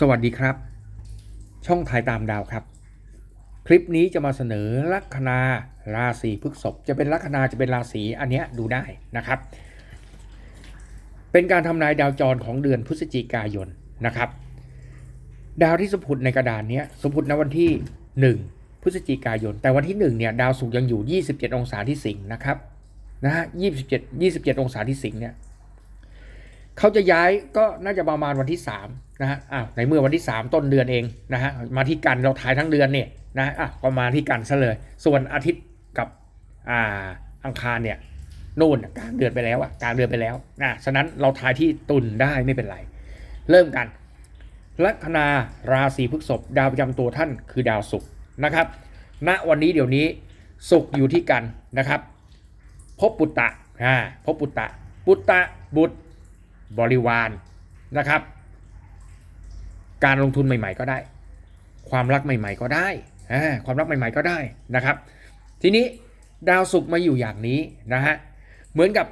สวัสดีครับ ช่องถ่ายตามดาวครับ คลิปนี้จะมาเสนอลัคนาราศีพฤษภจะเป็นลัคนาจะเป็นราศีอันเนี้ยดูได้นะครับ เป็นการทำนายดาวจรของเดือนพฤศจิกายนนะครับ ดาวที่สมผุดในกระดานเนี้ยสมผุดณวันที่ 1 พฤศจิกายน แต่วันที่1เนี่ยดาวศุกร์ยังอยู่ 27 องศาที่สิงห์นะครับนะฮะ27 27 องศาที่สิงห์เนี่ย เขาจะย้ายก็น่าจะประมาณวันที่3นะฮะอ้าวในเมื่อวันที่ 3 ต้นเดือนเองนะฮะมาที่กันเราถ่ายทั้งเดือนเนี่ยนะอะก็มาที่กันซะเลย ส่วนอาทิตย์กับอ่าอังคารเนี่ยนู่นกลางเดือนไปแล้วอะกลางเดือนไปแล้วนะฉะนั้นเราถ่ายที่ตุลได้ไม่เป็นไร เริ่มกันลัคนาราศีพฤษภดาวประจำตัวท่านคือดาวศุกร์นะครับณวันนี้เดี๋ยวนี้ศุกร์อยู่ที่กันนะครับ พบปุตตะอ่าพบปุตตะ ปุตตะบุตร บริวารนะครับ การลงทุนใหม่ ๆ ก็ได้ ความรักใหม่ ๆ ก็ได้ความรักใหม่ ๆ ก็ได้นะครับ ทีนี้ดาวศุกร์มาอยู่อย่างนี้นะฮะเหมือนกับ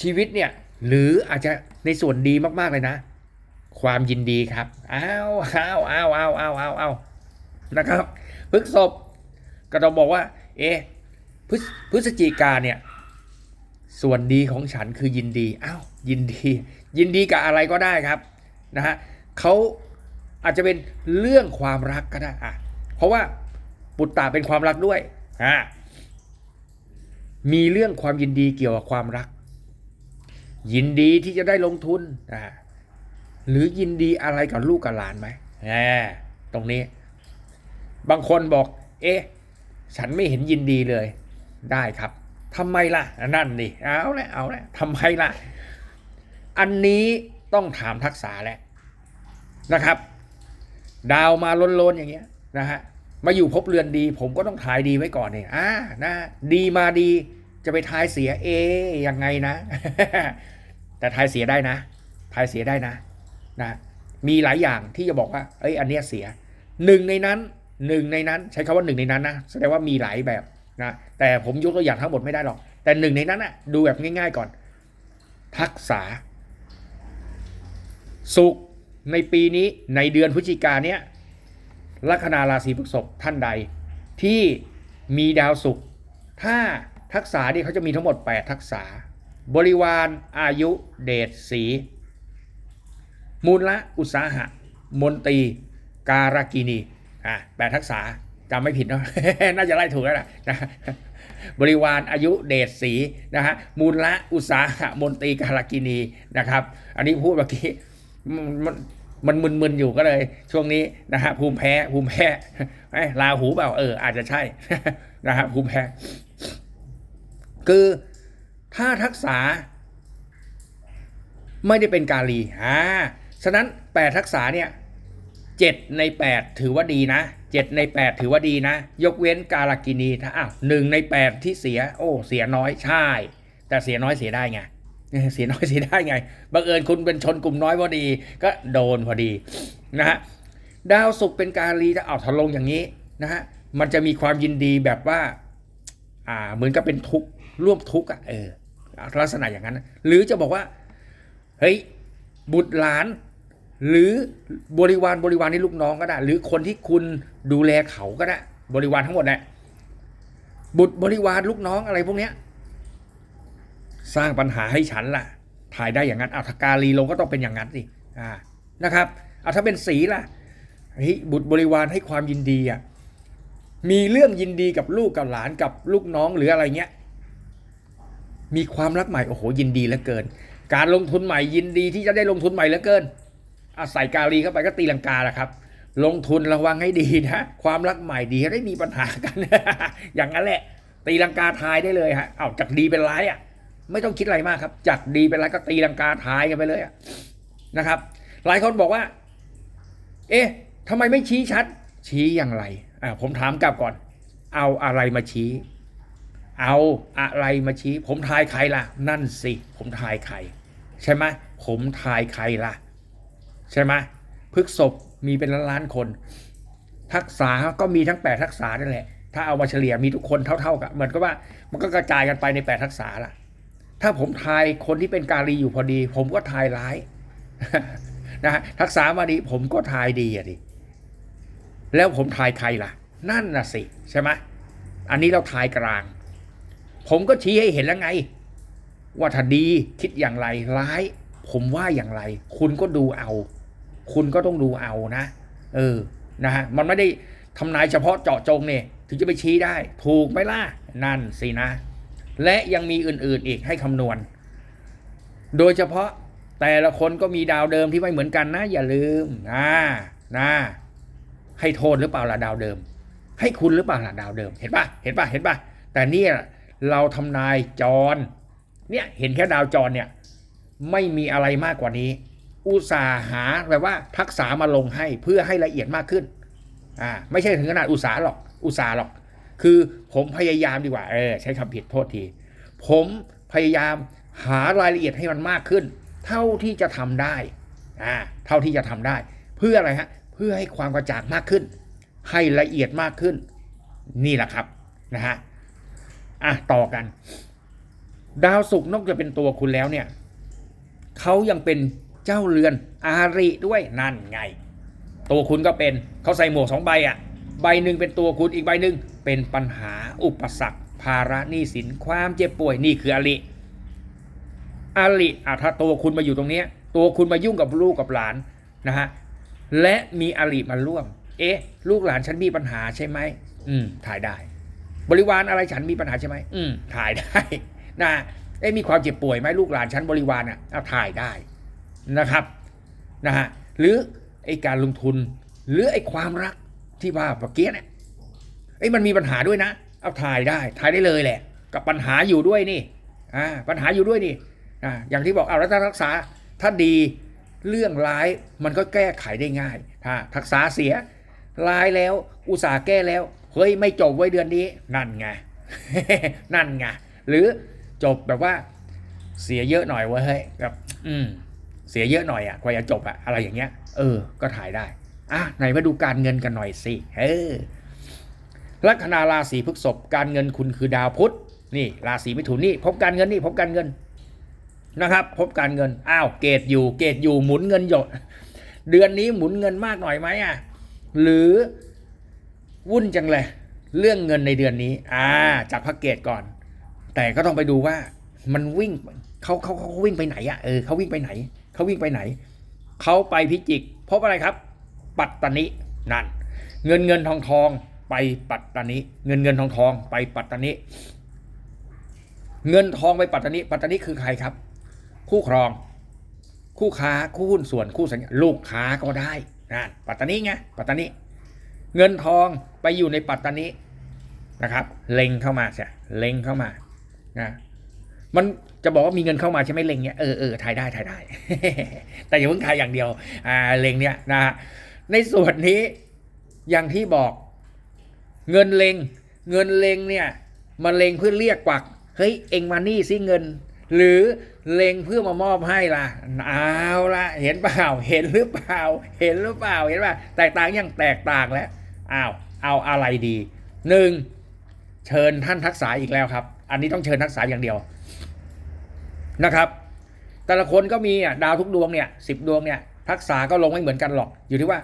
ชีวิตเนี่ยหรืออาจจะในส่วนดีมากๆเลยนะ ความยินดีครับอ้าวอ้าวอ้าวอ้าวอ้าวอ้าวอ้าวนะครับพฤกษบก็ต้องบอกว่า เอะพฤศพฤศจิกาเนี่ยส่วนดีของฉันคือยินดีอ้าวยินดี ยินดีกับอะไรก็ได้ครับนะฮะเขาอาจจะเป็นเรื่องความรักก็ได้อะเพราะว่าปุตตะเป็นความรักด้วยอ่ามีเรื่องความยินดีเกี่ยวกับความรัก ยินดีที่จะได้ลงทุนอ่าหรือยินดีอะไรกับลูกกับหลานไหมแหมตรงนี้ บางคนบอก เอ๊ะ ฉันไม่เห็นยินดีเลย ได้ครับทำไมล่ะ นั่นดิเอาละเอาละทำไมล่ะ อันนี้ต้องถามทักษะแหละนะครับ ดาวมาล้นๆอย่างเงี้ยนะฮะมาอยู่พบเรือนดี ผมก็ต้องทายดีไว้ก่อนเนี่ยอ่านะดีมาดีจะไปทายเสียเอยังไงนะ แต่ทายเสียได้นะทายเสียได้นะนะมีหลายอย่างที่จะบอกว่าเอ้ยอันเนี้ยเสียหนึ่งในนั้นหนึ่งในนั้น ใช้คำว่าหนึ่งในนั้นนะแสดงว่ามีหลายแบบนะแต่ผมยกตัวอย่างทั้งหมดไม่ได้หรอก แต่หนึ่งในนั้นนะดูแบบง่าย ๆก่อน ทักษะ สุขในปีนี้ในเดือนพฤศจิกาเนี้ยลัคนาราศีพฤษภท่านใด ที่มีดาวศุกร์ถ้าทักษะนี่เขาจะมีทั้งหมด 8 ทักษะบริวารอายุเดชสี มูลละอุตสาหะ มนตรี การากินีอะแปดทักษะจำไม่ผิดเนาะน่าจะไล่ถูกแล้วนะบริวารอายุเดชสีนะฮะมูลละอุตสาหะมนตรีการากินีนะครับ อันนี้พูดเมื่อกี้ มันมันมึนๆอยู่ก็เลย ช่วงนี้นะฮะภูมิแพ้ภูมิแพ้ไอ้ลาหูเปล่าเออ อาจจะใช่นะฮะภูมิแพ้ คือถ้าทักษะไม่ได้เป็นกาลีอ่าฉะนั้นแปดทักษะเนี่ยเจ็ดในแปดถือว่าดีนะเจ็ดในแปดถือว่าดีนะ ยกเว้นกาลกินีถ้าอ้าวหนึ่งในแปดที่เสีย โอ้ เสียน้อยใช่ แต่เสียน้อยเสียได้ไง เสียน้อยเสียได้ไงบังเอิญคุณเป็นชนกลุ่มน้อยพอดี ก็โดนพอดีนะฮะดาวศุกร์เป็นการลีถ้าเอาทะลงอย่างนี้นะฮะมันจะมีความยินดีแบบว่า อ่าเหมือนกับเป็นทุกข์ร่วมทุกข์อะเออลักษณะอย่างนั้น หรือจะบอกว่าเฮ้ยบุตรหลาน หรือบริวารบริวารนี่ลูกน้องก็ได้ หรือคนที่คุณดูแลเขาก็ได้ บริวารทั้งหมดแหละบุตรบริวารลูกน้องอะไรพวกเนี้ย สร้างปัญหาให้ฉันล่ะ ถ่ายได้อย่างนั้นอัธการีลงก็ต้องเป็นอย่างนั้นสิอ่านะครับเอาถ้าเป็นสีล่ะฮ้ยบุตรบริวารให้ความยินดีอะมีเรื่องยินดีกับลูกกับหลานกับลูกน้องหรืออะไรเงี้ย มีความรักใหม่โอ้โหยินดีเหลือเกิน การลงทุนใหม่ยินดีที่จะได้ลงทุนใหม่เหลือเกินอาใส่กาลีเข้าไปก็ตีลังกาแหละครับ ลงทุนระวังให้ดีนะความรักใหม่ดีได้มีปัญหากัน อย่างนั้นแหละ ตีลังกาทายได้เลยฮะเอาจากดีเป็นร้ายอะ ไม่ต้องคิดอะไรมากครับจากดีเป็นไรก็ตีลังกาทายกันไปเลยนะครับ หลายคนบอกว่า เอ๊ะทำไมไม่ชี้ชัด ชี้อย่างไรอ่าผมถามกลับก่อน เอาอะไรมาชี้ เอาอะไรมาชี้ ผมทายใครล่ะ นั่นสิ ผมทายใคร ใช่ไหมผมทายใครล่ะ ใช่ไหมพฤกษบมีเป็นล้านๆคน ทักษะก็มีทั้งแปดทักษะนั่นแหละถ้าเอามาเฉลี่ยมีทุกคนเท่า ๆกันเหมือนกับว่ามันก็กระจายกันไปในแปดทักษะล่ะ ถ้าผมทายคนที่เป็นกาลีอยู่พอดี ผมก็ทายร้ายนะฮะทักษะมาดีผมก็ทายดีอะดิแล้วผมทายใครล่ะ นั่นน่ะสิใช่ไหมอันนี้เราทายกลาง ผมก็ชี้ให้เห็นแล้วไง ว่าถ้าดีคิดอย่างไรร้าย ผมว่าอย่างไร คุณก็ดูเอา คุณก็ต้องดูเอานะ เออนะฮะมันไม่ได้ทำนายเฉพาะเจาะจงเนี่ยถึงจะไปชี้ได้ ถูกไหมล่ะ นั่นสินะ และยังมีอื่นๆอีกให้คำนวณ โดยเฉพาะแต่ละคนก็มีดาวเดิมที่ไม่เหมือนกันนะ อย่าลืมนะนะให้โทษหรือเปล่าล่ะดาวเดิม ให้คุณหรือเปล่าล่ะดาวเดิม เห็นปะเห็นปะเห็นปะแต่เนี่ยเราทำนายจรเนี่ยเห็นแค่ดาวจรเนี่ยไม่มีอะไรมากกว่านี้ อุตสาหาแบบว่าทักษะมาลงให้เพื่อให้ละเอียดมากขึ้นอ่าไม่ใช่ถึงขนาดอุตสาหหรอก อุตสาหรอก คือผมพยายามดีกว่าเออใช้คำผิดโทษที ผมพยายามหารายละเอียดให้มันมากขึ้น เท่าที่จะทำได้อ่าเท่าที่จะทำได้ เพื่ออะไรฮะเพื่อให้ความกระจ่างมากขึ้น ให้ละเอียดมากขึ้น นี่แหละครับนะฮะอะต่อกัน ดาวศุกร์นอกจากเป็นตัวคุณแล้วเนี่ยเขายังเป็นเจ้าเรือนอาริด้วยนั่นไง ตัวคุณก็เป็นเขาใส่หมวกสองใบอะ ใบหนึ่งเป็นตัวคุณอีกใบหนึ่งเป็นปัญหาอุปสรรค ภาระหนี้สินความเจ็บป่วยนี่คืออาริอาริอะถ้าตัวคุณมาอยู่ตรงเนี้ยตัวคุณมายุ่งกับลูกกับหลานนะฮะและมีอาริมาร่วม เอ๊ะ ลูกหลานฉันมีปัญหาใช่ไหมอืมถ่ายได้ บริวารอะไรฉันมีปัญหาใช่ไหมอืมถ่ายได้นะเอ๊ะมีความเจ็บป่วยไหมลูกหลานฉันบริวารอะเอาถ่ายได้นะครับนะฮะหรือไอการลงทุน หรือไอความรัก ที่ว่าเมื่อกี้เนี่ยไอ้ยมันมีปัญหาด้วยนะ เอาถ่ายได้ถ่ายได้เลยแหละ กับปัญหาอยู่ด้วยนี่อ่าปัญหาอยู่ด้วยนี่อ่าอย่างที่บอกเอาแล้วถ้ารักษาถ้าดีเรื่องร้ายมันก็แก้ไขได้ง่าย ถ้าทักษาเสียร้ายแล้ว อุตสาห์แก้แล้วเฮ้ยไม่จบไว้เดือนนี้ นั่นไงนั่นไงหรือจบแบบว่าเสียเยอะหน่อยเว้ยเฮ้ยแบบอืมเสียเยอะหน่อยอะกว่าจะจบอะอะไรอย่างเงี้ย เออ ก็ถ่ายได้ อะไหนมาดูการเงินกันหน่อยสิเออลัคนาราศีพฤษภการเงินคุณคือดาวพุธนี่ราศีมิถุนนี่พบการเงินนี่พบการเงินนะครับ พบการเงินอ้าวเกตอยู่เกตอยู่หมุนเงินหยด เดือนนี้หมุนเงินมากหน่อยไหมอะหรือวุ่นจังเลยเรื่องเงินในเดือนนี้อ่าจากพักเกตก่อน แต่ก็ต้องไปดูว่ามันวิ่งเขาเขาเขาวิ่งไปไหนอะเออเขาวิ่งไปไหนเขาวิ่งไปไหนเขาไปพิจิกพบอะไรครับ ปัตตานินั่น เงินเงินทองทองไปปัตตานิเงินเงินทองทองไปปัตตานิเงินทองไปปัตตานิปัตตานิคือใครครับ คู่ครอง คู่ค้าคู่หุ้นส่วนคู่สัญญาลูกค้าก็ได้นั่นปัตตานิไงปัตตานิเงินทองไปอยู่ในปัตตานินะครับ เล็งเข้ามาใช่เล็งเข้ามานะมันจะบอกว่ามีเงินเข้ามาใช่ไหมเล็งเนี้ยเออเออถ่ายได้ถ่ายได้ แต่อย่าเพิ่งถ่ายอย่างเดียวอ่าเล็งเนี้ยนะฮะ ในส่วนนี้อย่างที่บอกเงินเลงเงินเลงเนี่ยมาเลงเพื่อเรียกกวักเฮ้ยเองมานี่สิเงิน หรือเลงเพื่อมามอบให้ล่ะเอาละเห็นเปล่าเห็นหรือเปล่า เห็นหรือเปล่าเห็นป่ะแตกต่างยังแตกต่างแล้วอ้าวเอาอะไรดีหนึ่งเชิญท่านทักษะอีกแล้วครับ อันนี้ต้องเชิญทักษะอย่างเดียวนะครับ แต่ละคนก็มีอะดาวทุกดวงเนี่ยสิบดวงเนี่ยทักษะก็ลงไม่เหมือนกันหรอก อยู่ที่ว่า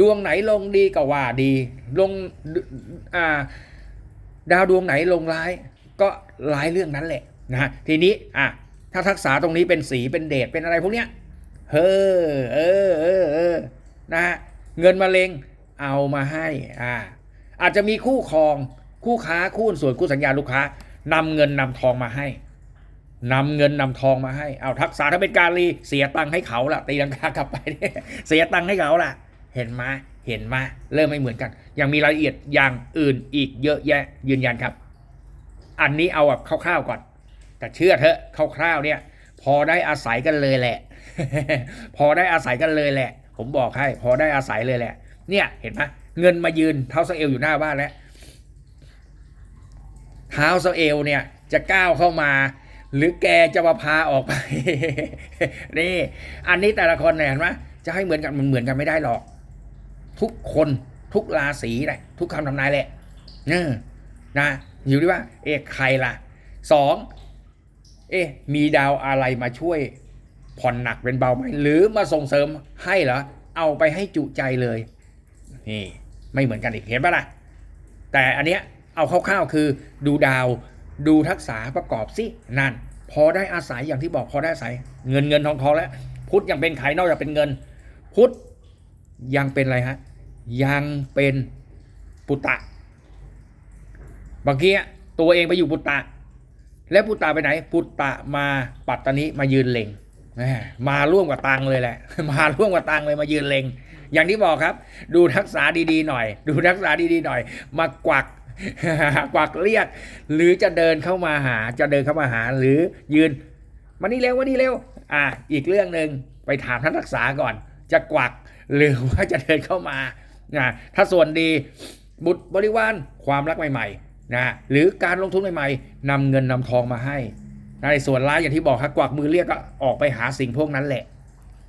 ดวงไหนลงดีก็ว่าดี ลงอ่าดาวดวงไหนลงร้าย ก็ร้ายเรื่องนั้นแหละนะทีนี้อะถ้าทักษะตรงนี้เป็นสีเป็นเดชเป็นอะไรพวกเนี้ยเฮ้อเออเออเออนะฮะเงินมาเลงเอามาให้อ่าอาจจะมีคู่ครองคู่ค้าคู่อุนส่วนคู่สัญญาลูกค้านำเงินนำทองมาให้นำเงินนำทองมาให้เอาทักษะถ้าเป็นการีเสียตังค์ให้เขาล่ะตีลังกากลับไปเนี่ยเสียตังค์ให้เขาล่ะ เห็นไหมเห็นไหมเริ่มไม่เหมือนกัน ยังมีรายละเอียดอย่างอื่นอีกเยอะแยะยืนยันครับ อันนี้เอาแบบคร่าวๆก่อน แต่เชื่อเถอะคร่าวๆเนี่ย พอได้อาศัยกันเลยแหละ พอได้อาศัยกันเลยแหละ ผมบอกให้ พอได้อาศัยเลยแหละ เนี่ยเห็นไหมเงินมายืนเท้าสะเอวอยู่หน้าบ้านแล้วเท้าสะเอวเนี่ยจะก้าวเข้ามาหรือแกจะมาพาออกไป นี่ อันนี้แต่ละคนเนี่ยเห็นไหมจะให้เหมือนกันมันเหมือนกันไม่ได้หรอก ทุกคนทุกราศีเลยทุกคำทำนายแหละเนอนะอยู่ที่ว่า เอ๊ะใครล่ะสองเอ๊ะมีดาวอะไรมาช่วยผ่อนหนักเป็นเบาไหมหรือมาส่งเสริมให้เหรอเอาไปให้จุใจเลยนี่ไม่เหมือนกันอีกเห็นปะล่ะแต่อันเนี้ยเอาคร่าวๆคือดูดาวดูทักษะประกอบสินั่น พอได้อาศัยอย่างที่บอกพอได้อาศัย เงินเงินทองทองแล้ว พุทธยังเป็นไขนอกจากเป็นเงิน พุทธยังเป็นอะไรฮะ ยังเป็นปุตตะเมื่อกี้ตัวเองไปอยู่ปุตตะ แล้วปุตตะไปไหน ปุตตะมาปัตตานิมายืนเล็งมาร่วมกับตังเลยแหละ มาร่วมกับตังเลยมายืนเล็ง อย่างที่บอกครับ ดูทักษะดีๆหน่อย ดูทักษะดีๆหน่อย มากวักกวักเรียก หรือจะเดินเข้ามาหา จะเดินเข้ามาหา หรือยืน มานี่เร็วมานี่เร็ว อะอีกเรื่องหนึ่งไปถามท่านรักษาก่อน จะกวักหรือว่าจะเดินเข้ามา นะถ้าส่วนดีบุตรบริวารความรักใหม่ๆนะหรือการลงทุนใหม่ๆนำเงินนำทองมาให้ในส่วนร้ายอย่างที่บอกครับกวักมือเรียกก็ออกไปหาสิ่งพวกนั้นแหละ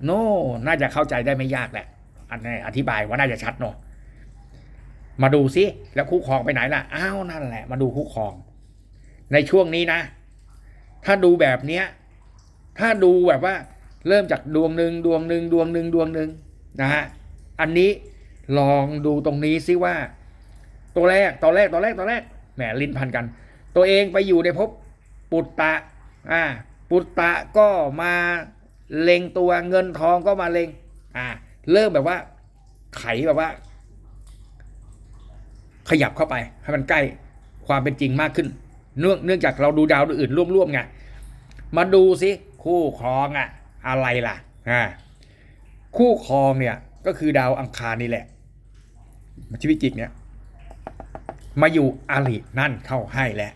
โน่ น่าจะเข้าใจได้ไม่ยากแหละ อันนี้อธิบายว่าน่าจะชัดเนาะมาดูซิแล้วคู่ครองไปไหนล่ะอ้าวนั่นแหละ มาดูคู่ครอง ในช่วงนี้นะ ถ้าดูแบบเนี้ยถ้าดูแบบว่า เริ่มจากดวงหนึ่งดวงหนึ่งดวงหนึ่งดวงหนึ่งนะฮะอันนี้ ลองดูตรงนี้ซิว่า ตัวแรกตอนแรกตอนแรกตอนแรกแหมลิ้นพันกัน ตัวเองไปอยู่ในภพปุตตะอ่าปุตตะก็มาเล็งตัวเงินทองก็มาเล็งอ่าเริ่มแบบว่า ไขแบบว่า ขยับเข้าไป ให้มันใกล้ความเป็นจริงมากขึ้น เนื่องเนื่องจากเราดูดาวดวงอื่นร่วมๆไงมาดูสิคู่ครองอะอะไรล่ะอ่าคู่ครองเนี่ยก็คือดาวอังคารนี่แหละ ชีวิตจิกเนี่ยมาอยู่อารินั่นเข้าให้แล้ว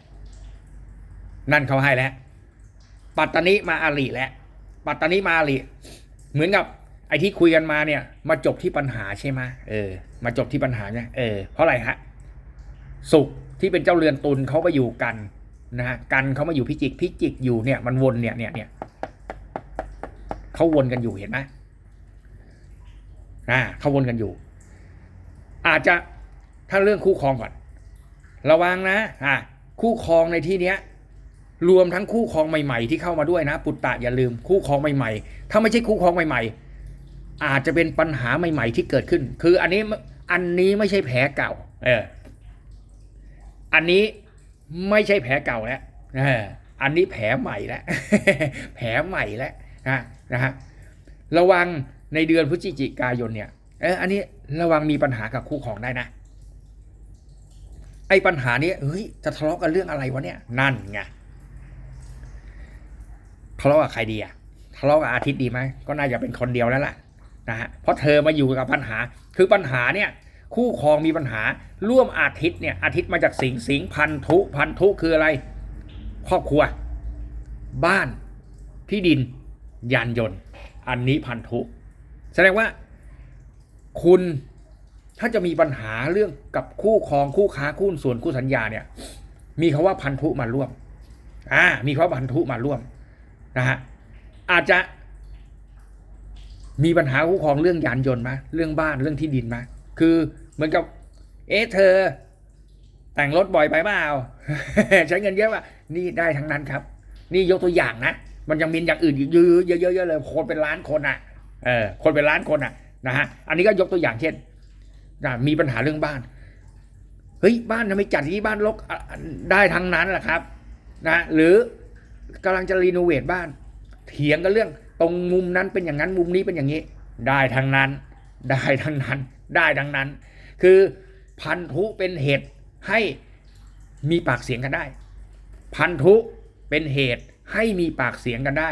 นั่นเข้าให้แล้วปัตตานิมาอาริแล้วปัตตานิมาอาริเหมือนกับไอ้ที่คุยกันมาเนี่ย มาจบที่ปัญหาใช่ไหมเออ มาจบที่ปัญหาเนี่ยเออเพราะอะไรฮะสุขที่เป็นเจ้าเรือนตุลเขาไปอยู่กันนะฮะกันเขามาอยู่พิจิกพิจิกอยู่เนี่ย มันวนเนี่ยเนี่ยเนี่ยเขาวนกันอยู่เห็นไหมอ่าเขาวนกันอยู่ อาจจะถ้าเรื่องคู่ครองก่อน ระวังนะอ่าคู่ครองในที่เนี้ยรวมทั้งคู่ครองใหม่ ๆ ที่เข้ามาด้วยนะ ปุตตะอย่าลืมคู่ครองใหม่ ๆ ถ้าไม่ใช่คู่ครองใหม่ ๆ อาจจะเป็นปัญหาใหม่ ๆ ที่เกิดขึ้น คืออันนี้อันนี้ไม่ใช่แผลเก่า เออ อันนี้ไม่ใช่แผลเก่าแล้วเอออันนี้แผลใหม่แล้วแผลใหม่แล้วนะนะฮะระวังในเดือนพฤศจิกายนเนี่ย เอออันนี้ระวังมีปัญหากับคู่ครองได้นะ ไอ้ปัญหานี้เฮ้ยจะทะเลาะกันเรื่องอะไรวะเนี่ย นั่นไงทะเลาะกับใครดีอะทะเลาะกับอาทิตย์ดีไหมก็น่าจะเป็นคนเดียวแล้วล่ะนะฮะเพราะเธอมาอยู่กับปัญหา คือปัญหาเนี่ย คู่ครองมีปัญหา ร่วมอาทิตย์เนี่ย อาทิตย์มาจากสิงสิงพันธุพันธุคืออะไร ครอบครัว บ้านที่ดิน ยานยนต์ อันนี้พันธุ แสดงว่า คุณถ้าจะมีปัญหาเรื่องกับคู่ครองคู่ค้าคู่ส่วนคู่สัญญาเนี่ย มีคาว่าพันธุมาร่วม อ่า มีคาว่าพันธุมาร่วมนะฮะอาจจะมีปัญหาคู่ครองเรื่องยานยนต์ไหมเรื่องบ้านเรื่องที่ดินไหมคือเหมือนกับ เอ๊ะเธอ แต่งรถบ่อยไปเปล่าใช้เงินเยอะป่ะนี่ได้ทั้งนั้นครับ นี่ยกตัวอย่างนะมันยังมีอย่างอื่นอีกเยอะๆเยอะๆเลยคนเป็นล้านคนอะเออคนเป็นล้านคนอะ นะฮะอันนี้ก็ยกตัวอย่างเช่นนะมีปัญหาเรื่องบ้านเฮ้ยบ้านทำไมจัดที่บ้านรกได้ทั้งนั้นแหละครับนะหรือกำลังจะรีโนเวทบ้าน เถียงกันเรื่องตรงมุมนั้นเป็นอย่างนั้นมุมนี้เป็นอย่างนี้ ได้ทั้งนั้น ได้ทั้งนั้น ได้ทั้งนั้น คือพันธุเป็นเหตุให้มีปากเสียงกันได้ พันธุเป็นเหตุให้มีปากเสียงกันได้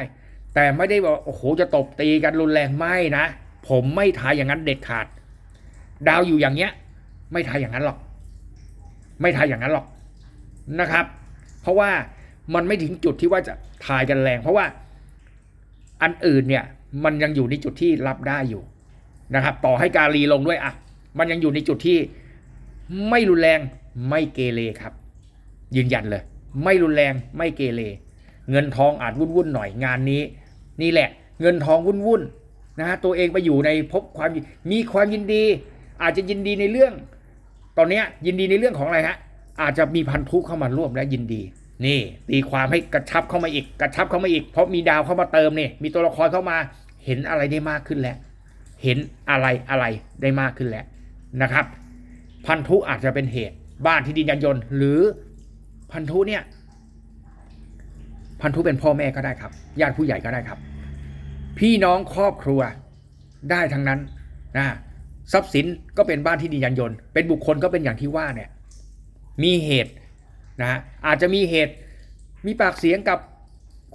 แต่ไม่ได้บอกโอ้โหจะตบตีกันรุนแรงไม่นะ ผมไม่ทายอย่างนั้นเด็ดขาด ดาวอยู่อย่างเงี้ย ไม่ทายอย่างนั้นหรอก ไม่ทายอย่างนั้นหรอกนะครับ เพราะว่ามันไม่ถึงจุดที่ว่าจะทายกันแรง เพราะว่าอันอื่นเนี่ย มันยังอยู่ในจุดที่รับได้อยู่นะครับ ต่อให้การีลงด้วยอะมันยังอยู่ในจุดที่ไม่รุนแรงไม่เกเรครับ ยืนยันเลย ไม่รุนแรงไม่เกเรเงินทองอาจวุ่นวุ่นๆหน่อยงานนี้ นี่แหละ เงินทองวุ่นวุ่นๆ นะฮะตัวเองไปอยู่ในพบความมีความยินดี อาจจะยินดีในเรื่อง ตอนนี้ยยินดีในเรื่องของอะไรฮะอาจจะมีพันธุเข้ามาร่วมและยินดี นี่ ตีความให้กระชับเข้ามาอีก กระชับเข้ามาอีก เพราะมีดาวเข้ามาเติมนี่มีตัวละครเข้ามาเห็นอะไรได้มากขึ้นแล้ว เห็นอะไรอะไรได้มากขึ้นแล้วนะครับ พันธุอาจจะเป็นเหตุ บ้านที่ดินยานยนต์หรือพันธุเนี่ยพันธุเป็นพ่อแม่ก็ได้ครับญาติผู้ใหญ่ก็ได้ครับ พี่น้องครอบครัวได้ทั้งนั้นนะทรัพย์สินก็เป็นบ้านที่ดินยานยนต์ เป็นบุคคลก็เป็นอย่างที่ว่าเนี่ยมีเหตุนะฮะอาจจะมีเหตุมีปากเสียงกับ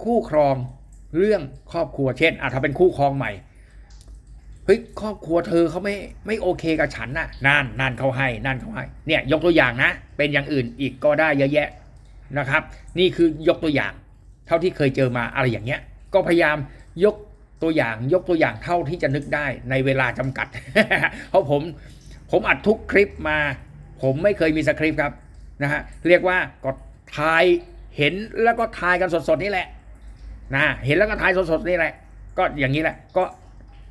คู่ครองเรื่องครอบครัวเช่นอาจจะเป็นคู่ครองใหม่เฮ้ยครอบครัวเธอเขาไม่ไม่โอเคกับฉันน่ะนั่นนั่นเขาให้นั่นเขาให้เนี่ยยกตัวอย่างนะ เป็นอย่างอื่นอีกก็ได้เยอะแยะนะครับ นี่คือยกตัวอย่าง เท่าที่เคยเจอมาอะไรอย่างเงี้ย ก็พยายามยก ตัวอย่างยกตัวอย่างเท่าที่จะนึกได้ในเวลาจำกัด เพราะผมผมอัดทุกคลิปมา ผมไม่เคยมีสคริปต์ครับนะฮะเรียกว่าก็ทายเห็นแล้วก็ทายกันสดๆนี่แหละนะเห็นแล้วก็ทายสดๆนี่แหละ ก็อย่างนี้แหละก็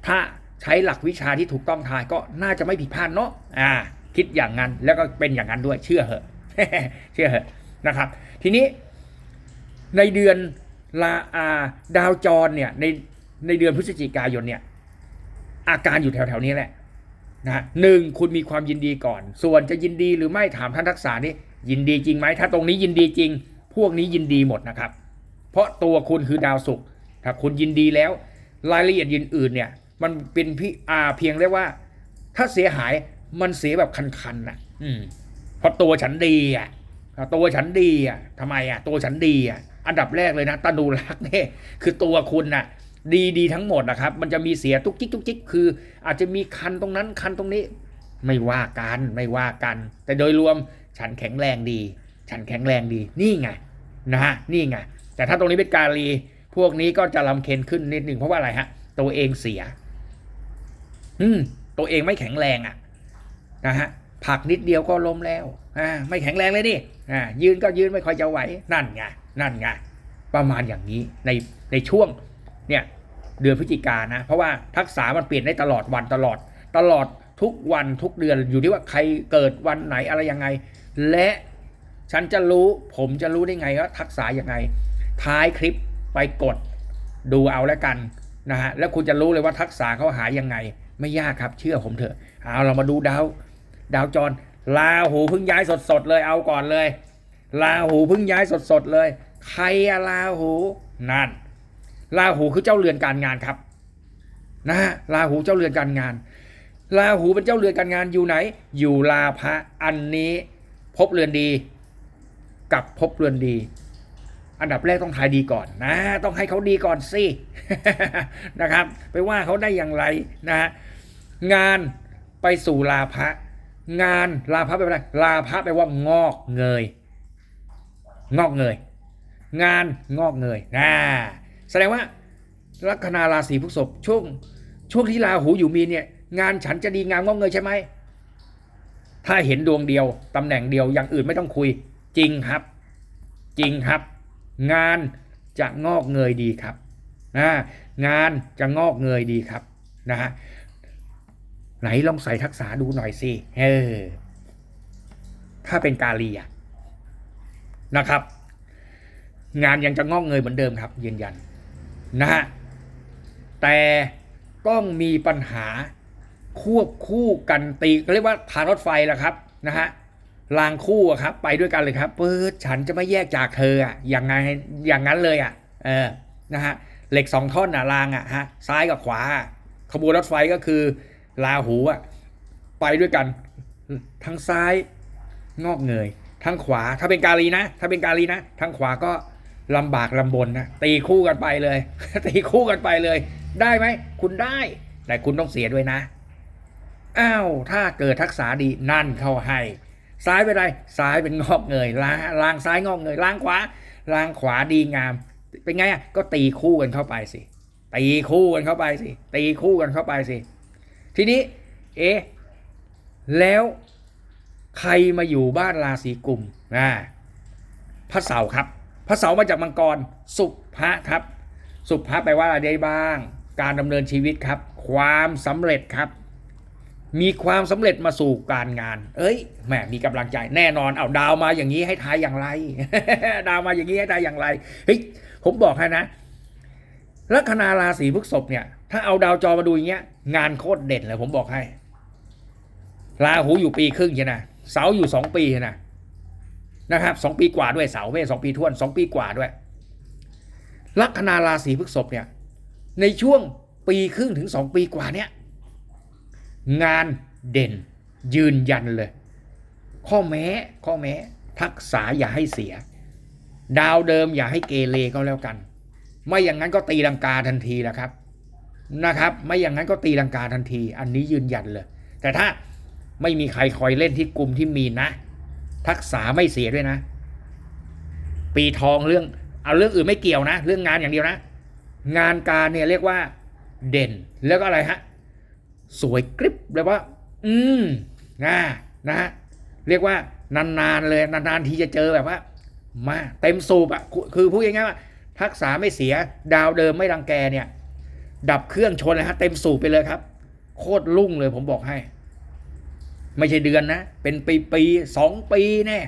ถ้าใช้หลักวิชาที่ถูกต้องทายก็น่าจะไม่ผิดพลาดเนาะอ่า คิดอย่างนั้นแล้วก็เป็นอย่างนั้นด้วยเชื่อเหอะเชื่อเหอะนะครับ ทีนี้ในเดือนลาอาดาวจรเนี่ยใน ในเดือนพฤศจิกายนเนี่ย อาการอยู่แถวๆนี้แหละนะหนึ่งคุณมีความยินดีก่อน ส่วนจะยินดีหรือไม่ถามท่านทักษะนี่ยินดีจริงไหมถ้าตรงนี้ยินดีจริง พวกนี้ยินดีหมดนะครับ เพราะตัวคุณคือดาวศุกร์ถ้าคุณยินดีแล้ว รายละเอียดยินอื่นเนี่ย มันเป็นพี่อาเพียงเรียกว่า ถ้าเสียหายมันเสียแบบคันๆนะอืมเพราะตัวฉันดีอะตัวฉันดีอะทำไมอะ ตัวฉันดีอะอันดับแรกเลยนะตาดูรักเนี่ยคือตัวคุณน่ะ ดีดีทั้งหมดนะครับ มันจะมีเสียตุกจิกตุกจิกคือ อาจจะมีคันตรงนั้นคันตรงนี้ ไม่ว่ากันไม่ว่ากัน แต่โดยรวมฉันแข็งแรงดี ฉันแข็งแรงดีนี่ไงนะฮะนี่ไงแต่ถ้าตรงนี้เป็นการีพวกนี้ก็จะลำเค็นขึ้นนิดหนึ่งเพราะว่าอะไรฮะ ตัวเองเสีย อืม ตัวเองไม่แข็งแรงอะนะฮะผักนิดเดียวก็ล้มแล้ว อ่า ไม่แข็งแรงเลยดิอ่ายืนก็ยืนไม่ค่อยจะไหว นั่นไงนั่นไงประมาณอย่างนี้ในในช่วง เนี่ยเดือนพฤศจิกานนะ เพราะว่าทักษะมันเปลี่ยนได้ตลอดวันตลอด ตลอดทุกวันทุกเดือนอยู่ที่ว่าใครเกิดวันไหนอะไรยังไง และฉันจะรู้ผมจะรู้ได้ไงว่าทักษะยังไง ท้ายคลิปไปกดดูเอาแล้วกันนะฮะแล้วคุณจะรู้เลยว่าทักษะเขาหายังไง ไม่ยากครับเชื่อผมเถอะเอาเรามาดูดาวดาวจรลาหูเพิ่งย้ายสดๆเลยเอาก่อนเลยลาหูเพิ่งย้ายสดๆเลย ใครอะลาหูนั่น ลาหูคือเจ้าเรือนการงานครับนะฮะลาหูเจ้าเรือนการงานลาหูเป็นเจ้าเรือนการงานอยู่ไหน อยู่ลาภะอันนี้พบเรือนดีกับพบเรือนดี อันดับแรกต้องทายดีก่อนนะ ต้องให้เขาดีก่อนสินะครับ ไปว่าเขาได้อย่างไรนะฮะงานไปสู่ลาภะงานลาภะแปลว่าอะไรลาภะแปลว่างอกเงย งอกเงย งานงอกเงยนะ แสดงว่าลัคนาราศีพฤษภช่วงช่วงที่ราหูอยู่มีเนี่ยงานฉันจะดีงามงอกเงยใช่ไหม ถ้าเห็นดวงเดียว ตำแหน่งเดียวอย่างอื่นไม่ต้องคุย จริงครับ จริงครับ งานจะงอกเงยดีครับนะงานจะงอกเงยดีครับนะฮะไหนลองใส่ทักษะดูหน่อยสิเออถ้าเป็นกาลีอะนะครับ งานยังจะงอกเงยเหมือนเดิมครับยืนยัน นะฮะแต่ต้องมีปัญหาควบคู่กันตีเรียกว่าทางรถไฟแหละครับนะฮะรางคู่อะครับ ไปด้วยกันเลยครับเปิดฉันจะไม่แยกจากเธออะอย่างไงอย่างนั้นเลยอะเออนะฮะเหล็กสองท่อนอะรางอะฮะซ้ายกับขวา ขบวนรถไฟก็คือลาหูอะไปด้วยกัน ทั้งซ้ายงอกเงยทั้งขวาถ้าเป็นกาลีนะ ถ้าเป็นกาลีนะทั้งขวาก็ ลำบากลำบนนะตีคู่กันไปเลย ตีคู่กันไปเลย ได้ไหมคุณได้ แต่คุณต้องเสียด้วยนะอ้าวถ้าเกิดทักษะดีนั่นเข้าให้ ซ้ายไปไรซ้ายเป็นงอกเงยล่างล่างซ้ายงอกเงยล่างขวาล่างขวาดีงาม เป็นไงอะก็ตีคู่กันเข้าไปสิตีคู่กันเข้าไปสิตีคู่กันเข้าไปสิทีนี้ เอ๊ะแล้วใครมาอยู่บ้านราศีกุมอ่าพระเสาร์ครับ พระเสาร์มาจากมังกร สุภะครับ สุภะแปลว่าอะไรได้บ้าง การดำเนินชีวิตครับ ความสำเร็จครับ มีความสำเร็จมาสู่การงาน เอ้ยแหมมีกำลังใจแน่นอนเอาดาวมาอย่างนี้ให้ทายอย่างไร ดาวมาอย่างนี้ให้ทายอย่างไรเฮ้ยผมบอกให้นะลัคนาราศีพฤษภเนี่ย ถ้าเอาดาวจอมาดูอย่างเงี้ย งานโคตรเด่นเลยผมบอกให้ราหูอยู่ปีครึ่งใช่ไหมเสาอยู่สองปีใช่ไหม นะครับสองปีกว่าด้วยเสาไม่สองปีท้วนสองปีกว่าด้วย ลัคนาราศีพฤษภเนี่ย ในช่วงปีครึ่งถึงสองปีกว่าเนี่ยงานเด่นยืนยันเลย ข้อแม้ ข้อแม้ ทักษะอย่าให้เสีย ดาวเดิมอย่าให้เกเรก็แล้วกัน ไม่อย่างนั้นก็ตีลังกาทันทีแหละครับนะครับ ไม่อย่างนั้นก็ตีลังกาทันที อันนี้ยืนยันเลย แต่ถ้าไม่มีใครคอยเล่นที่กลุ่มที่มีนะ ทักษะไม่เสียด้วยนะ ปีทองเรื่อง เอาเรื่องอื่นไม่เกี่ยวนะ เรื่องงานอย่างเดียวนะ งานการเนี่ยเรียกว่าเด่นแล้วก็อะไรฮะสวยกริบเลยว่า อืมนะนะฮะเรียกว่านานๆเลยนานๆทีจะเจอแบบว่า มาเต็มสูบอะคือคือพูดง่ายๆว่าทักษะไม่เสียดาวเดิมไม่รังแกเนี่ย ดับเครื่องชนเลยฮะเต็มสูบไปเลยครับ โคตรรุ่งเลยผมบอกให้ ไม่ใช่เดือนนะ เป็นปีปีสองปีแน่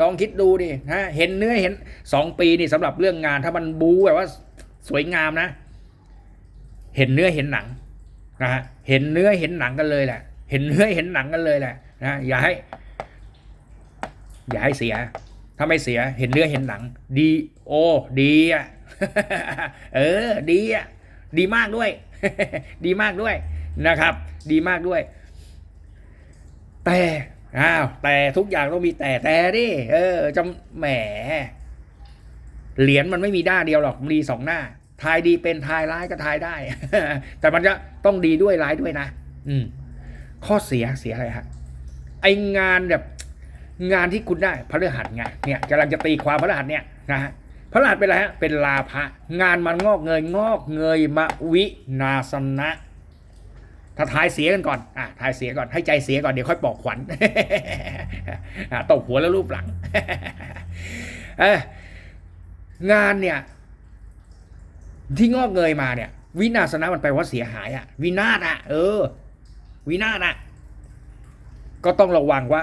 ลองคิดดูดินะเห็นเนื้อเห็นสองปีนี่สำหรับเรื่องงานถ้ามันบูแบบว่าสวยงามนะ เห็นเนื้อเห็นหนังนะฮะเห็นเนื้อเห็นหนังกันเลยแหละ เห็นเนื้อเห็นหนังกันเลยแหละนะอย่าให้ อย่าให้เสีย ถ้าไม่เสียเห็นเนื้อเห็นหนัง ดีโอดีอะเออ ดีอะดีมากด้วย ดีมากด้วยนะครับ ดีมากด้วย แต่อ้าวแต่ทุกอย่างต้องมีแต่แต่ดิเออจำแหมเหรียญมันไม่มีด้าเดียวหรอกมีสองหน้า ทายดีเป็นทายร้ายก็ทายได้ แต่มันจะต้องดีด้วยร้ายด้วยนะ อืม ข้อเสียเสียอะไรฮะไองานแบบ งานที่คุณได้พระฤหัสไงเนี่ยกำลังจะตีความพระฤหัสเนี่ยนะฮะพระฤหัสเป็นอะไรฮะเป็นลาภะงานมันงอกเงยงอกเงยมาวินาสนะ ถ้าทายเสียกันก่อน อะทายเสียก่อน ให้ใจเสียก่อน เดี๋ยวค่อยปอกขวัญตบหัวแล้วรูปหลังเอ้งานเนี่ย ที่งอกเงยมาเนี่ย วินาศนะมันแปว่าเสียหายอะวินาศอะเออ วินาศอะก็ต้องระวังว่า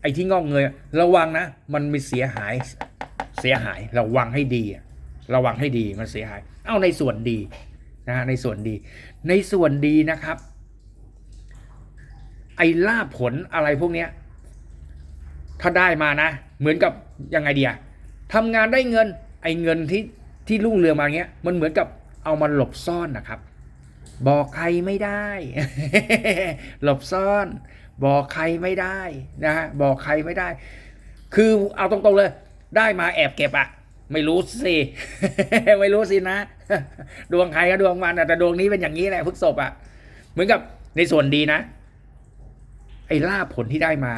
ไอ้ที่งอกเงย ระวังนะ มันมีเสียหาย เสียหาย ระวังให้ดีอะระวังให้ดี มันเสียหาย เอาในส่วนดีนะฮะในส่วนดี ในส่วนดีนะครับ ไอ้ลาภผลอะไรพวกเนี้ย ถ้าได้มานะ เหมือนกับยังไงเดียทำงานได้เงิน ไอ้เงินที่ที่รุ่งเรือมาเงี้ย มันเหมือนกับเอามาหลบซ่อนนะครับ บอกใครไม่ได้ หลบซ่อน บอกใครไม่ได้นะฮะบอกใครไม่ได้ คือเอาตรงๆเลย ได้มาแอบเก็บอะไม่รู้สิไม่รู้สินะ ดวงใครก็ดวงมันแต่ดวงนี้เป็นอย่างนี้แหละพฤกษบอะเหมือนกับในส่วนดีนะ ไอ้ลาผลที่ได้มา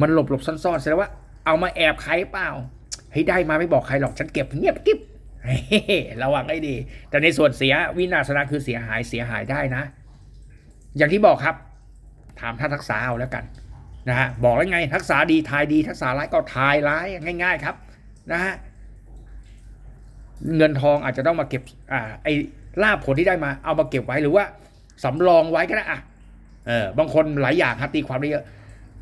มันหลบหลบซ่อนๆแสดงว่าเอามาแอบใครเปล่าให้ได้มาไม่บอกใครหรอกฉันเก็บเงียบกิ๊บระวังให้ดี แต่ในส่วนเสียวินาศนะคือเสียหายเสียหายได้นะ อย่างที่บอกครับ ถามท่านทักษะเอาแล้วกันนะฮะบอกแล้วไงทักษะดีทายดี ทักษะร้ายก็ทายร้ายง่าย ๆ ครับนะฮะเงินทองอาจจะต้องมาเก็บอ่าไอ้ลาภผลที่ได้มาเอามาเก็บไว้หรือว่าสำรองไว้ก็ได้อะ เออบางคนหลายอย่างครับตีความได้เยอะ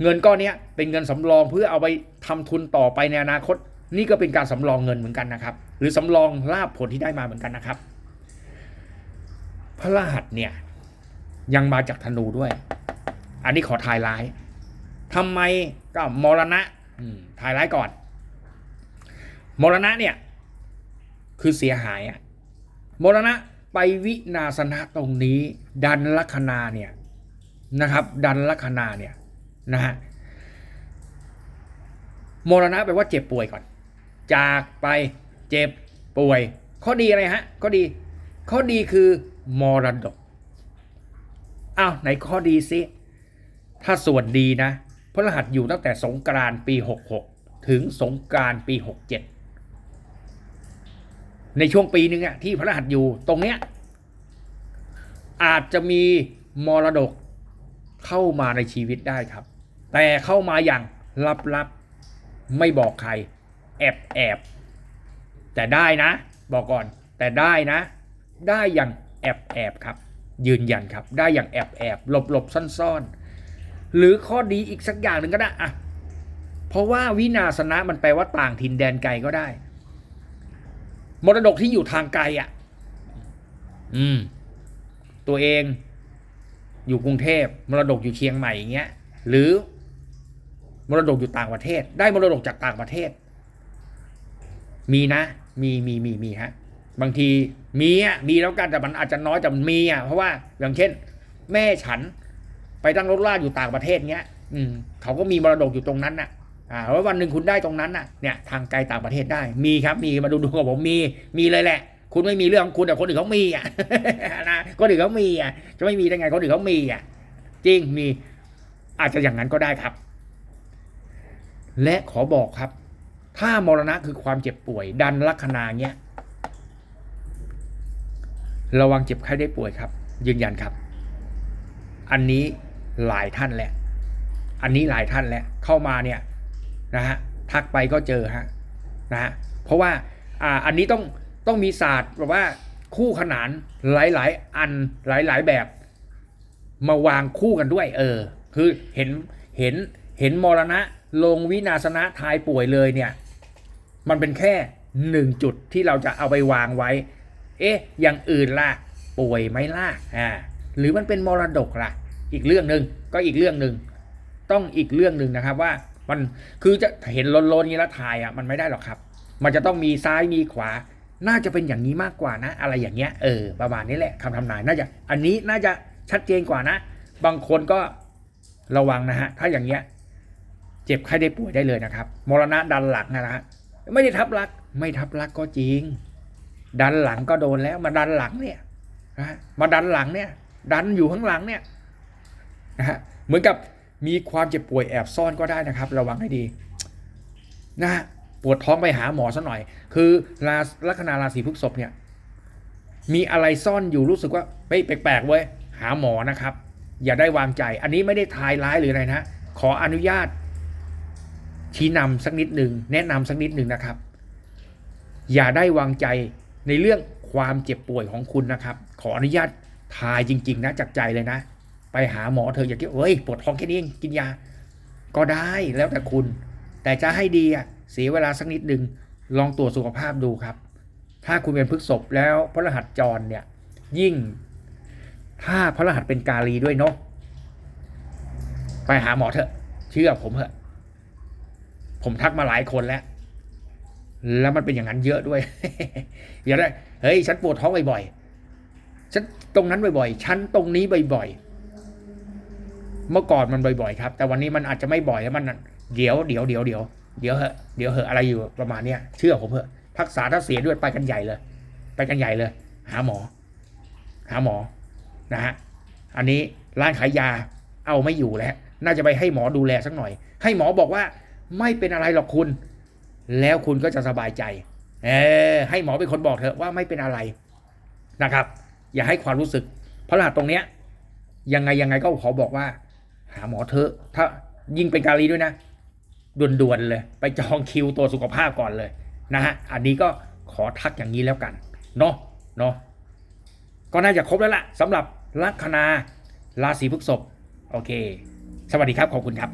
เงินก้อนนี้เป็นเงินสำรองเพื่อเอาไปทำทุนต่อไปในอนาคต นี่ก็เป็นการสำรองเงินเหมือนกันนะครับ หรือสำรองลาภผลที่ได้มาเหมือนกันนะครับ พระรหัสเนี่ยยังมาจากธนูด้วย อันนี้ขอทายร้ายทำไมก็มรณะทายร้ายก่อน มรณะเนี่ย คือเสียหายอะมรณะไปวินาศนะตรงนี้ ดันลัคนาเนี่ย นะครับ ดันลัคนาเนี่ยนะฮะมรณะแปลว่าเจ็บป่วยก่อน จากไปเจ็บป่วย ข้อดีอะไรฮะข้อดี ข้อดีคือมรดกอ้าวไหนข้อดีสิถ้าส่วนดีนะพระรหัสอยู่ตั้งแต่สงกรานต์ปี 66 ถึงสงกรานต์ปี 67 ในช่วงปีหนึ่งอะที่พระรหัสอยู่ตรงเนี้ยอาจจะมีมรดก เข้ามาในชีวิตได้ครับ แต่เข้ามาอย่างลับๆ ไม่บอกใคร แอบแอบแต่ได้นะ บอกก่อน แต่ได้นะ ได้อย่างแอบแอบครับ ยืนยันครับ ได้อย่างแอบแอบหลบหลบซ่อนๆ หรือข้อดีอีกสักอย่างหนึ่งก็ได้อะเพราะว่าวินาสนะมันแปลว่าต่างถิ่นแดนไกลก็ได้ มรดกที่อยู่ทางไกลอะ อืม ตัวเอง อยู่กรุงเทพมรดกอยู่เชียงใหม่อย่างเงี้ยหรือมรดกอยู่ต่างประเทศ ได้มรดกจากต่างประเทศ มีนะ มีมีมีมีฮะบางทีมีอะมีแล้วกันแต่มันอาจจะน้อยแต่มันมีอะเพราะว่าอย่างเช่น แม่ฉัน ไปตั้งรถลากอยู่ต่างประเทศเงี้ย อืมเขาก็มีมรดกอยู่ตรงนั้นน่ะ อ่าแล้ววันหนึ่งคุณได้ตรงนั้นน่ะเนี่ย ทางไกลต่างประเทศได้ มีครับ มีมาดูดูกับผมมี มีเลยแหละ คุณไม่มีเรื่องของคุณแต่คนอื่นเขามีอะนะคนอื่นเขามีอะจะไม่มีได้ไงคนอื่นเขามีอะจริงมีอาจจะอย่างนั้นก็ได้ครับ และขอบอกครับ ถ้ามรณะคือความเจ็บป่วย ดันลัคนาเนี้ยระวังเจ็บไข้ได้ป่วยครับ ยืนยันครับ อันนี้หลายท่านแหละ อันนี้หลายท่านแหละ เข้ามาเนี่ยนะฮะทักไปก็เจอฮะนะฮะเพราะว่าอ่าอันนี้ต้อง ต้องมีศาสตร์แบบว่าคู่ขนานหลาย ๆ อันหลาย ๆ แบบมาวางคู่กันด้วย เออ คือเห็นเห็นเห็นมรณะลงวินาศนะทายป่วยเลยเนี่ย มันเป็นแค่หนึ่งจุดที่เราจะเอาไปวางไว้ เอ๊ะ อย่างอื่นล่ะ ป่วยไหมล่ะ อ่า หรือมันเป็นมรดกล่ะ อีกเรื่องหนึ่งก็อีกเรื่องหนึ่งต้องอีกเรื่องหนึ่งนะครับว่ามันคือจะเห็นลนๆนี้แล้วถ่ายอะมันไม่ได้หรอกครับ มันจะต้องมีซ้ายมีขวา น่าจะเป็นอย่างนี้มากกว่านะ อะไรอย่างเงี้ยเออประมาณนี้แหละคำทำนายน่าจะอันนี้น่าจะชัดเจนกว่านะ บางคนก็ระวังนะฮะถ้าอย่างเงี้ยเจ็บไข้ได้ป่วยได้เลยนะครับ มรณะดันหลังนะฮะไม่ได้ทับลัก ไม่ทับลักก็จริง ดันหลังก็โดนแล้วมาดันหลังเนี่ยนะฮะมาดันหลังเนี่ย ดันอยู่ข้างหลังเนี่ยนะฮะเหมือนกับมีความเจ็บป่วยแอบซ่อนก็ได้นะครับ ระวังให้ดี นะฮะ ปวดท้องไปหาหมอซะหน่อย คือราลัคนาราศีพฤษภเนี่ย มีอะไรซ่อนอยู่รู้สึกว่าเฮ้ยแปลกๆเว้ยหาหมอนะครับ อย่าได้วางใจ อันนี้ไม่ได้ทายร้ายหรืออะไรนะ ขออนุญาต ชี้นำสักนิดหนึ่งแนะนำสักนิดหนึ่งนะครับ อย่าได้วางใจในเรื่องความเจ็บป่วยของคุณนะครับ ขออนุญาตทายจริง ๆ นะจากใจเลยนะ ไปหาหมอเธอะอย่าคิดเฮ้ยปวดท้องแค่นี้เองกินยา ก็ได้แล้วแต่คุณ แต่จะให้ดีอะ เสียเวลาสักนิดหนึ่งลองตรวจสุขภาพดูครับ ถ้าคุณเป็นพฤกษบแล้วพระรหัสจรเนี่ยยิ่ง ถ้าพระรหัสเป็นกาลีด้วยเนาะไปหาหมอเถอะ เชื่อผมเถอะ ผมทักมาหลายคนแล้ว แล้วมันเป็นอย่างนั้นเยอะด้วยอย่าได้เฮ้ยฉันปวดท้องบ่อยๆฉันตรงนั้นบ่อยๆฉันตรงนี้บ่อยๆเมื่อก่อนมันบ่อยๆ ครับ แต่วันนี้มันอาจจะไม่บ่อยแล้วมันเดี๋ยวเดี๋ยวเดี๋ยวเดี๋ยว เดี๋ยวเหอะเดี๋ยวเหอะอะไรอยู่ประมาณเนี้ยเชื่อผมเหอะทักษะถ้าเสียด้วยไปกันใหญ่เลย ไปกันใหญ่เลย หาหมอ หาหมอนะฮะอันนี้ร้านขายยาเอาไม่อยู่แล้ว น่าจะไปให้หมอดูแลสักหน่อย ให้หมอบอกว่าไม่เป็นอะไรหรอกคุณ แล้วคุณก็จะสบายใจ เออให้หมอเป็นคนบอกเถอะว่าไม่เป็นอะไรนะครับ อย่าให้ความรู้สึก เพราะรหัสตรงเนี้ยยังไงยังไงก็ขอบอกว่า หาหมอเถอะ ถ้ายิ่งเป็นกาลีด้วยนะ ด่วนๆเลย ไปจองคิวตัวสุขภาพก่อนเลยนะฮะอันนี้ก็ขอทักอย่างนี้แล้วกันเนาะเนาะก็น่าจะครบแล้วล่ะสำหรับลัคนาราศีพฤษภโอเค สวัสดีครับ ขอบคุณครับ